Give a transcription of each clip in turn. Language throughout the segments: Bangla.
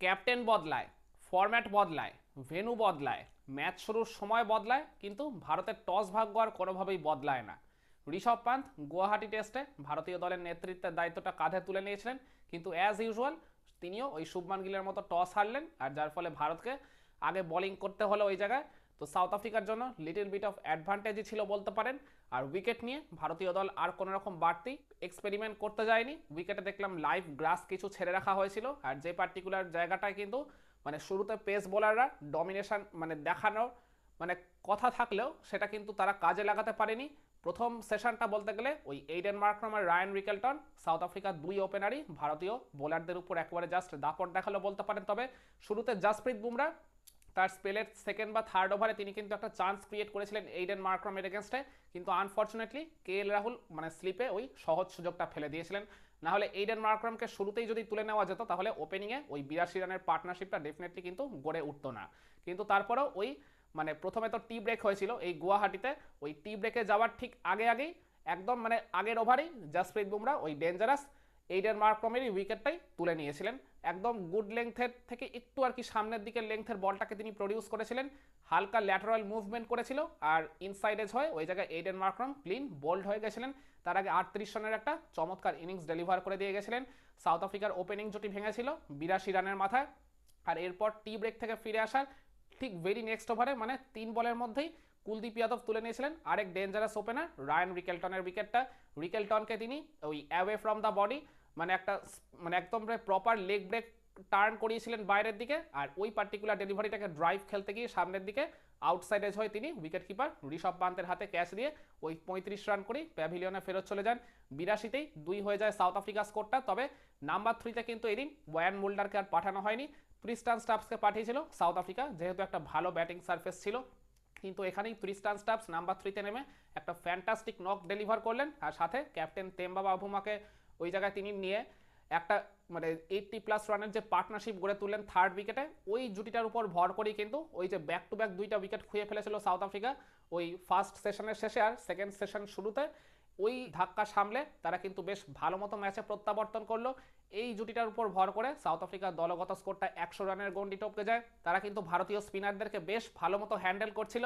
ক্যাপ্টেন বদলায়, ফরম্যাট বদলায়, ভেনু বদলায়, ম্যাচ শুরুর সময় বদলায়, কিন্তু ভারতের টস ভাগ্য আর কোনোভাবেই বদলায় না। ঋষভ পান্ত গুয়াহাটি টেস্টে ভারতীয় দলের নেতৃত্বের দায়িত্বটা কাঁধে তুলে নিয়েছিলেন, কিন্তু অ্যাজ ইউজুয়াল তিনিও ওই শুভমান গিলের মতো টস হারলেন, আর যার ফলে ভারতকে আগে বোলিং করতে হলো ওই জায়গায়। তো সাউথ আফ্রিকার জন্য লিটল বিট অফ অ্যাডভান্টেজই ছিল বলতে পারেন। আর উইকেট নিয়ে ভারতীয় দল আর কোনো রকম বাড়তি এক্সপেরিমেন্ট করতে যায়নি। উইকেটে দেখলাম লাইভ গ্রাস কিছু ছেড়ে রাখা হয়েছিল। আর যে পার্টিকুলার জায়গাটায় কিন্তু মানে শুরুতে পেস বোলাররা ডমিনেশন মানে দেখানোর মানে কথা থাকলেও সেটা কিন্তু তারা কাজে লাগাতে পারেনি। প্রথম সেশনটা বলতে গেলে ওই এইডেন মার্করম আর রায়ান রিকেলটন সাউথ আফ্রিকার দুই ওপেনারই ভারতীয় বোলারদের উপর একেবারে জাস্ট দাপট দেখাল বলতে পারেন। তবে শুরুতে জাসপ্রীত বুমরা তার স্পেলের সেকেন্ড বা থার্ড ওভারে তিনি কিন্তু একটা চান্স ক্রিয়েট করেছিলেন এইডেন মার্ক্রমের এগেনস্টে কিন্তু আনফর্চুনেটলি কে এল রাহুল মানে স্লিপে ওই সহজ সুযোগটা ফেলে দিয়েছিলেন। না হলে এইডেন মার্ক্রমকে শুরুতেই যদি তুলে নেওয়া যেত, তাহলে ওপেনিংয়ে ওই বিরাশি রানের পার্টনারশিপটা ডেফিনেটলি কিন্তু গড়ে উঠতো না। কিন্তু তারপরেও ওই মানে প্রথমে তো টি ব্রেক হয়েছিল এই গুয়াহাটিতে। ওই টি ব্রেকে যাওয়ার ঠিক আগে আগেই, একদম মানে আগের ওভারেই জাসপ্রীত বুমরা ওই ডেঞ্জারাস এইডেন মার্ক্রমেরই উইকেটটাই তুলে নিয়েছিলেন। একদম গুড লেংথের থেকে একটু আর কি সামনের দিকে লেংথের বলটাকে তিনি প্রডিউস করেছিলেন। হালকা ল্যাটারাল মুভমেন্ট করেছিল আর ইনসাইড এজ হয়ে ওই জায়গায় এইডেন মার্ক্রম ক্লিন বোল্ড হয়ে গেছিলেন। তার আগে আটত্রিশ রানের একটা চমৎকার ইনিংস ডেলিভার করে দিয়ে গেছিলেন। সাউথ আফ্রিকার ওপেনিং জুটি ভেঙেছিল, বিরাশি রানের মাথায়। আর এরপর টি ব্রেক থেকে ফিরে আসার ঠিক ভেরি নেক্সট ওভারে মানে তিন বলের মধ্যেই কুলদীপ যাদব তুলে নিয়েছিলেন। আরেক ডেঞ্জারাস ওপেনার রায়ান রিকেলটনের উইকেটটা রিকেলটনকে তিনি ওই অ্যাওয়ে ফ্রম দ্য বডি মানে একটা মানে একদম প্রপার লেগ ব্রেক টার্ন করিয়েছিলেন বাইরের দিকে, আর ওই পার্টিকুলার ডেলিভারিটাকে ড্রাইভ খেলতে গিয়ে সামনের দিকে আউটসাইড এজ হয়ে তিনি উইকেট কিপার ঋষভ পান্তের হাতে ক্যাচ দিয়ে ওই পঁয়ত্রিশ রান করেই প্যাভিলিয়নে ফেরত চলে যান। বিরাশিতেই দুই হয়ে যায় সাউথ আফ্রিকা স্কোরটা তবে নাম্বার থ্রিতে কিন্তু এদিন ওয়ান মোল্ডারকে আর পাঠানো হয়নি। ক্রিস্টান স্টাফসকে পাঠিয়েছিল সাউথ আফ্রিকা যেহেতু একটা ভালো ব্যাটিং সার্ফেস ছিল, কিন্তু এখানেই ক্রিস্টান স্টাফস নাম্বার থ্রিতে নেমে একটা ফ্যান্টাস্টিক নক ডেলিভার করলেন। আর সাথে ক্যাপ্টেন তেম্বা বাবুমাকে ওই জায়গায় তিনি নিয়ে একটা মানে এইটটি প্লাস রানের যে পার্টনারশিপ গড়ে তুললেন থার্ড উইকেটে ওই জুটিটার উপর ভর করেই কিন্তু ওই যে ব্যাক টু ব্যাক দুইটা উইকেট খুঁয়ে ফেলেছিল সাউথ আফ্রিকা ওই ফার্স্ট সেশনের শেষে আর সেকেন্ড সেশন শুরুতে। ওই ধাক্কা সামলে তারা কিন্তু বেশ ভালো মতো ম্যাচে প্রত্যাবর্তন করল। এই জুটিটার উপর ভর করে সাউথ আফ্রিকার দলগত স্কোরটা একশো রানের গন্ডি টপকে যায়। তারা কিন্তু ভারতীয় স্পিনারদেরকে বেশ ভালো মতো হ্যান্ডেল করছিল।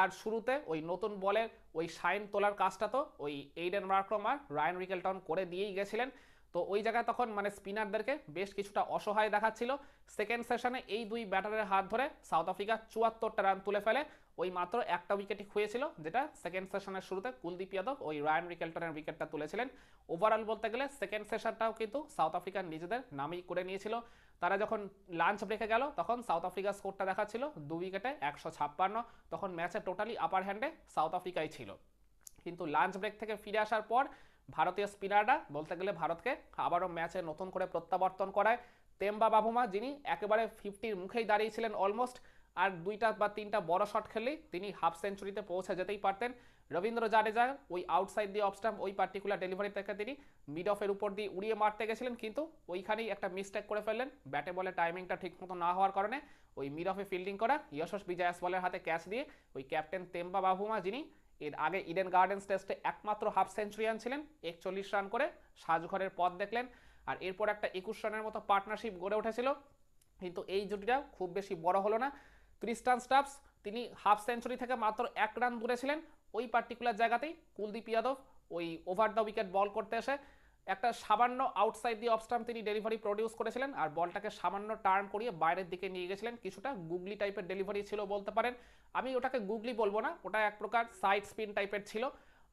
আর শুরুতে ওই নতুন বলের ওই সাইন তোলার কাজটা তো ওই এইডেন মার্ক্রম আর রায়ন রিকেলটন করে দিয়েই গেছিলেন। তো ওই জায়গায় তখন মানে স্পিনারদেরকে বেশ কিছুটা অসহায় দেখাচ্ছিল। সেকেন্ড সেশনে এই দুই ব্যাটারের হাত ধরে সাউথ আফ্রিকা চুয়াত্তরটা রান তুলে ফেলে। ওই মাত্র একটা উইকেটই খুঁয়েছিল, যেটা সেকেন্ড সেশনের শুরুতে কুলদীপ যাদব ওই রায়ান রিকেলটনের উইকেটটা তুলেছিলেন। ওভারঅল বলতে গেলে সেকেন্ড সেশনটাও কিন্তু সাউথ আফ্রিকার নিজেদের নামেই করে নিয়েছিল। তারা যখন লাঞ্চ ব্রেকে গেল, তখন সাউথ আফ্রিকার স্কোরটা দেখাচ্ছিল দু উইকেটে একশো ছাপ্পান্ন। তখন ম্যাচে টোটালি আপার হ্যান্ডে সাউথ আফ্রিকাই ছিল। কিন্তু লাঞ্চ ব্রেক থেকে ফিরে আসার পর ভারতীয় স্পিনাররা বলতে গেলে ভারতকে আবারও ম্যাচে নতুন করে প্রত্যাবর্তন করায় তেম্বা বাবুমা, যিনি একেবারে ফিফটির মুখেই দাঁড়িয়েছিলেন অলমোস্ট আর দুইটা বা তিনটা বড় শট খেললেই তিনি হাফ সেঞ্চুরিতে পৌঁছে যেতেই পারতেন। রবীন্দ্র জাডেজা ওই আউটসাইড দিয়ে অফস্টাম্প ওই পার্টিকুলার ডেলিভারি থেকে তিনি মিড অফের উপর দিয়ে উড়িয়ে মারতে গেছিলেন, কিন্তু ওইখানেই একটা মিস্টেক করে ফেললেন। ব্যাটে বলে টাইমিংটা ঠিকমতো না হওয়ার কারণে ওই মিড অফে ফিল্ডিং করা ইয়শস বিজয়াস বলের হাতে ক্যাচ দিয়ে ওই ক্যাপ্টেন তেম্বা বাবুমা, যিনি এর আগে ইডেন গার্ডেন্স টেস্টে একমাত্র হাফ সেঞ্চুরিয়ান ছিলেন, একচল্লিশ রান করে সাজঘরের পথ দেখলেন, আর এরপর একটা একুশ রানের মতো পার্টনারশিপ গড়ে উঠেছিল। কিন্তু এই জুটিটা খুব বেশি বড় হলো না। ক্রিস্টান স্টাফস তিনি হাফ সেঞ্চুরি থেকে মাত্র এক রান দূরে ছিলেন। ওই পার্টিকুলার জায়গাতেই কুলদীপ ইয়াদব ওই ওভার দ্য উইকেট বল করতে এসে একটা সামান্য আউটসাইড দিয়ে অফস্টাম্প তিনি ডেলিভারি প্রডিউস করেছিলেন আর বলটাকে সামান্য টার্ন করিয়ে বাইরের দিকে নিয়ে গেছিলেন। কিছুটা গুগলি টাইপের ডেলিভারি ছিল বলতে পারেন। আমি ওটাকে গুগলি বলব না, ওটা এক প্রকার সাইড স্পিন টাইপের ছিল।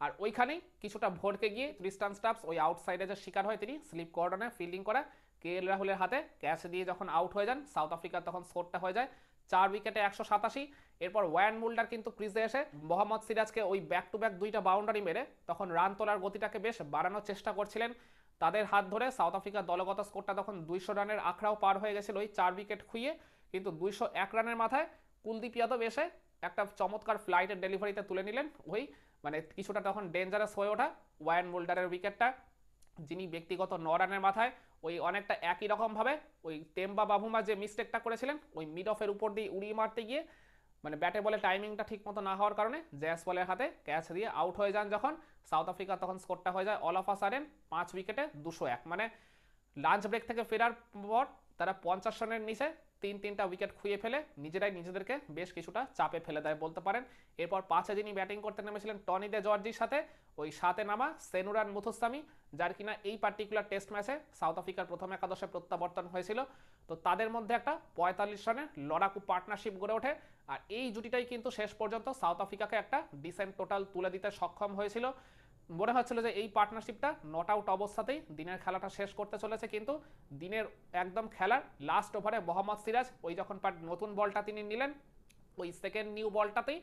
আর ওইখানেই কিছুটা ভরকে গিয়ে ক্রিস্টান স্টাফস ওই আউটসাইডে যে শিকার হয় তিনি স্লিপ কর্ডনে ফিল্ডিং করা, কে এল রাহুলের হাতে, ক্যাচ দিয়ে যখন আউট হয়ে যান সাউথ আফ্রিকার তখন স্কোরটা হয়ে যায়। চার উইকেটে একশো সাতাশি এরপর ওয়ান মুল্ডার কিন্তু ক্রিজে এসে মোহাম্মদ সিরাজকে ওই ব্যাক টু ব্যাক দুইটা বাউন্ডারি মেরে তখন রান তোলার গতিটাকে বেশ বাড়ানোর চেষ্টা করছিলেন। তাদের হাত ধরে সাউথ আফ্রিকার দলগত স্কোরটা তখন দুইশো রানের আখড়াও পার হয়ে গেছিল ওই চার উইকেট খুইয়ে। কিন্তু দুইশো এক রানের মাথায় কুলদীপ যাদব এসে একটা চমৎকার ফ্লাইটের ডেলিভারিতে তুলে নিলেন ওই মানে কিছুটা তখন ডেঞ্জারাস হয়ে ওঠা ওয়ান মুল্ডারের উইকেটটা যিনি ব্যক্তিগত ন রানের মাথায় ওই অনেকটা একই রকমভাবে ওই তেম্বা বাবুমা যে মিস্টেকটা করেছিলেন, ওই মিড অফের উপর দিয়ে উড়িয়ে মারতে গিয়ে মানে ব্যাটে বলে টাইমিংটা ঠিক মতো না হওয়ার কারণে জ্যাস বলের হাতে ক্যাচ দিয়ে আউট হয়ে যান যখন সাউথ আফ্রিকা তখন স্কোরটা হয়ে যায় অল অফ আ সাডেন পাঁচ উইকেটে দুশো এক। মানে লাঞ্চ ব্রেক থেকে ফেরার পর তারা পঞ্চাশ রানের নিচে তিন তিনটা উইকেট খুঁয়ে ফেলে নিজেরাই নিজেদেরকে বেশ কিছুটা চাপে ফেলে দেয় বলতে পারেন। এরপর পাঁচে যিনি ব্যাটিং করতে নেমেছিলেন টনি দে জর্জির সাথে, ওই সাথে নামা সেনুরান মুথুস্তামি যার কিনা এই পার্টিকুলার টেস্ট ম্যাচে সাউথ আফ্রিকার প্রথম একাদশে প্রত্যাবর্তন হয়েছিল। তো তাদের মধ্যে একটা পঁয়তাল্লিশ রানের লড়াকু পার্টনারশিপ গড়ে ওঠে। আর এই জুটিটাই কিন্তু শেষ পর্যন্ত সাউথ আফ্রিকাকে একটা ডিসেন্ট টোটাল তুলে দিতে সক্ষম হয়েছিল। মনে হচ্ছিল যে এই পার্টনারশিপটা নট আউট অবস্থাতেই দিনের খেলাটা শেষ করতে চলেছে কিন্তু দিনের একদম খেলার লাস্ট ওভারে মোহাম্মদ সিরাজ ওই যখন নতুন বলটা তিনি নিলেন, ওই সেকেন্ড নিউ বলটাতেই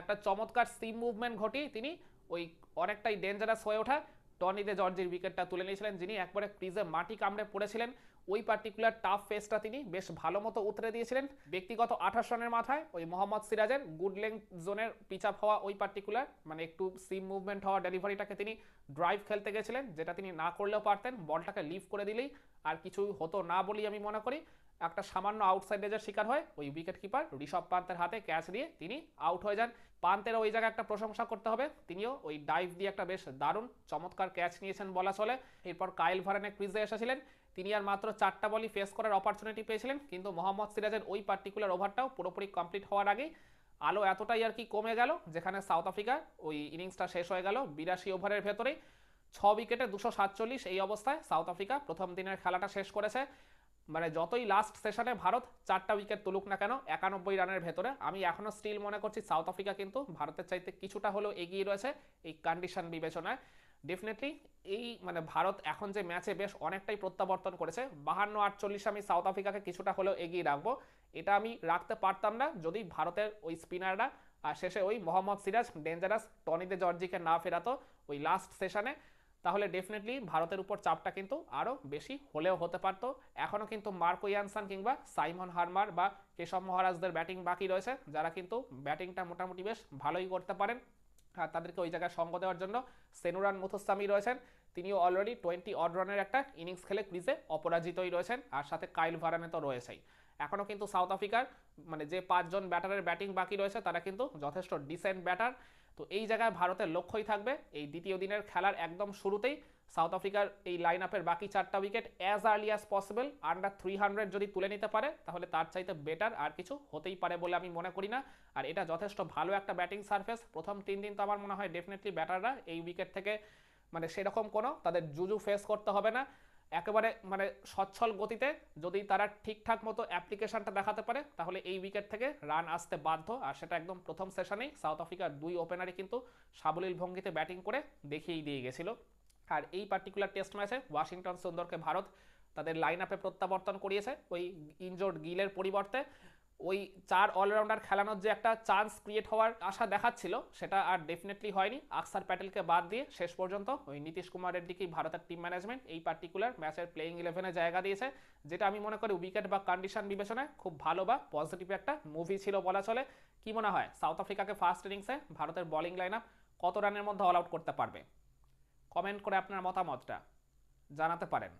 একটা চমৎকার সিম মুভমেন্ট ঘটিয়ে তিনি ওই অনেকটাই ডেঞ্জারাস হয়ে ওঠা। টনি দে জর্জির উইকেটটা তুলে নিয়েছিলেন, যিনি একবারে ক্রিজে মাটি কামড়ে পড়েছিলেন। ওই পার্টিকুলার টাফ ফেসটা তিনি বেশ ভালো মতো উতরে দিয়েছিলেন। ব্যক্তিগত আঠাশ রানের মাথায় ওই মোহাম্মদ সিরাজের গুড লেংথ জোনের পিচ আপ হওয়া ওই পার্টিকুলার মানে একটু সিম মুভমেন্ট হওয়া ডেলিভারিটাকে তিনি ড্রাইভ খেলতে গেছিলেন, যেটা তিনি না করলেও পারতেন, বলটাকে লিভ করে দিলেই আর কিছু হতো না বলেই আমি মনে করি। একটা সামান্য আউটসাইড এজের শিকার হয় ওই উইকেট কিপার ঋষভ পান্তের হাতে ক্যাচ দিয়ে তিনি আউট হয়ে যান। পান্তের ওই জায়গায় একটা প্রশংসা করতে হবে। তিনিও ওই ডাইভ দিয়ে একটা বেশ দারুণ, চমৎকার ক্যাচ নিয়েছেন বলা চলে। এরপর কাইল ভারানে ক্রিজে এসেছিলেন। তিনি আর মাত্র চারটা বলই ফেস করার অপরচুনিটি পেয়েছিলেন। কিন্তু মোহাম্মদ সিরাজের ওই পার্টিকুলার ওভারটাও পুরোপুরি কমপ্লিট হওয়ার আগেই আলো এতটাই আর কি কমে গেল, যেখানে সাউথ আফ্রিকার ওই ইনিংসটা শেষ হয়ে গেল বিরাশি ওভারের ভেতরেই। ছ উইকেটে দুশো সাতচল্লিশ এই অবস্থায় সাউথ আফ্রিকা প্রথম দিনের খেলাটা শেষ করেছে। মানে যতই লাস্ট সেশনে ভারত চারটা উইকেট তুলুক না কেন, একানব্বই রানের ভেতরে। আমি এখনও স্টিল মনে করছি সাউথ আফ্রিকা কিন্তু ভারতের চাইতে কিছুটা হলেও এগিয়ে রয়েছে এই কন্ডিশন বিবেচনায়। ডেফিনেটলি এই মানে ভারত এখন যে ম্যাচে বেশ অনেকটাই প্রত্যাবর্তন করেছে, বাহান্ন আটচল্লিশ আমি সাউথ আফ্রিকাকে কিছুটা হলেও এগিয়ে রাখব। এটা আমি রাখতে পারতাম না যদি ভারতের ওই স্পিনাররা আর শেষে ওই Mohammad Siraj dangerous Tony de জর্জিকে না ফেরাতো ওই লাস্ট সেশনে তাহলে ডেফিনেটলি ভারতের উপর চাপটা কিন্তু আরও বেশি হলেও হতে পারতো। এখনও কিন্তু মার্কো ইয়ানসান কিংবা সাইমন হারমার বা কেশব মহারাজদের ব্যাটিং বাকি রয়েছে, যারা কিন্তু ব্যাটিংটা মোটামুটি বেশ ভালোই করতে পারেন। আর তাদেরকে ওই জায়গায় সঙ্গ দেওয়ার জন্য সেনুরান মুথুস্বামী রয়েছেন। তিনিও অলরেডি টোয়েন্টি অড রানের একটা ইনিংস খেলে ক্রিজে অপরাজিতই রয়েছেন, আর সাথে কাইল ভারানে তো রয়েছেই। এখনও কিন্তু সাউথ আফ্রিকার মানে যে পাঁচজন ব্যাটারের ব্যাটিং বাকি রয়েছে, তারা কিন্তু যথেষ্ট ডিসেন্ট ব্যাটার তো এই জায়গায় ভারতের লক্ষ্যই থাকবে এই দ্বিতীয় দিনের খেলার একদম শুরুতেই সাউথ আফ্রিকার এই লাইন আপের বাকি চারটা wicket as early as possible under three hundred যদি তুলে নিতে পারে, তাহলে তার চাইতে বেটার আর কিছু হতেই পারে বলে আমি মনে করি না। আর এটা যথেষ্ট ভালো একটা ব্যাটিং সার্ফেস প্রথম তিন দিন তো আমার মনে হয় ডেফিনেটলি ব্যাটাররা এই উইকেট থেকে মানে সেরকম কোনো তাদের জুজু ফেস করতে হবে না। একেবারে মানে সচ্ছল গতিতে যদি তারা ঠিকঠাক মতো অ্যাপ্লিকেশনটা দেখাতে পারে, তাহলে এই উইকেট থেকে রান আসতে বাধ্য। আর সেটা একদম প্রথম সেশনেই সাউথ আফ্রিকার দুই ওপেনারই কিন্তু সাবলীল ভঙ্গিতে ব্যাটিং করে দেখিয়েই দিয়ে গেছিল। আর এই পার্টিকুলার টেস্ট ম্যাচে ওয়াশিংটন সুন্দরকে ভারত তাদের লাইন আপে প্রত্যাবর্তন করিয়েছে। ওই ইনজোর্ড গিলের পরিবর্তে ওই চার অলরাউন্ডার খেলানোর যে একটা চান্স ক্রিয়েট হওয়ার আশা দেখাচ্ছিল, সেটা আর ডেফিনেটলি হয়নি। আকসার প্যাটেলকে বাদ দিয়ে শেষ পর্যন্ত ওই নীতিশ কুমারের দিকেই ভারতের টিম ম্যানেজমেন্ট এই পার্টিকুলার ম্যাচের প্লেইং ইলেভেনে জায়গা দিয়েছে, যেটা আমি মনে করি উইকেট বা কন্ডিশন বিবেচনায় খুব ভালো বা পজিটিভ একটা মুভি ছিল বলা চলে। কি মনে হয়? সাউথ আফ্রিকাকে ফার্স্ট ইনিংসে ভারতের বোলিং লাইন আপ কত রানের মধ্যে অল আউট করতে পারবে? কমেন্ট করে আপনার মতামতটা জানাতে পারেন।